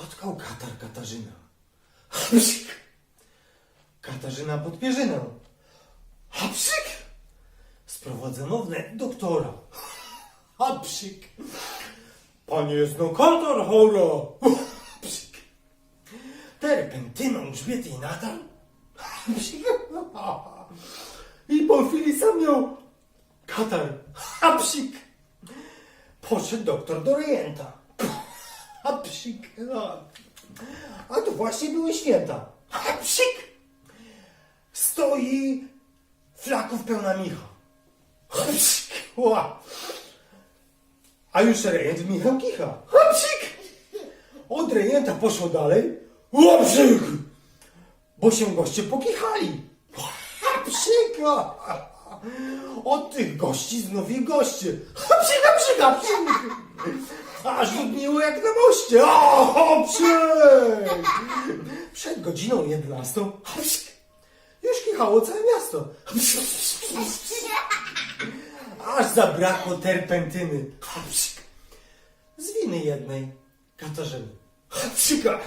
spotkał katar Katarzyna. Katarzyna pod pierzynę. Hapsik! Sprowadzono wnet doktora. Hapsik! Panie jest no katar chora. Hapsik! Terpentyną grzbiet i nadal. Hapsik! I po chwili sam miał katar. Hapsik! Poszedł doktor do rejenta. A psik. A, a to właśnie były święta. A psik. Stoi flaków pełna micha. A psik. Ła. A już rejent Michał kicha. A psik. Od rejenta poszło dalej. A psik. Bo się goście pokichali. A psik. Od tych gości znów i goście. A psik, a psik, a psik. Aż dudniło jak na moście. O, psik! Przed godziną 11 psik, już kichało całe miasto. Aż zabrakło terpentyny. Z winy jednej Katarzyny. Psika.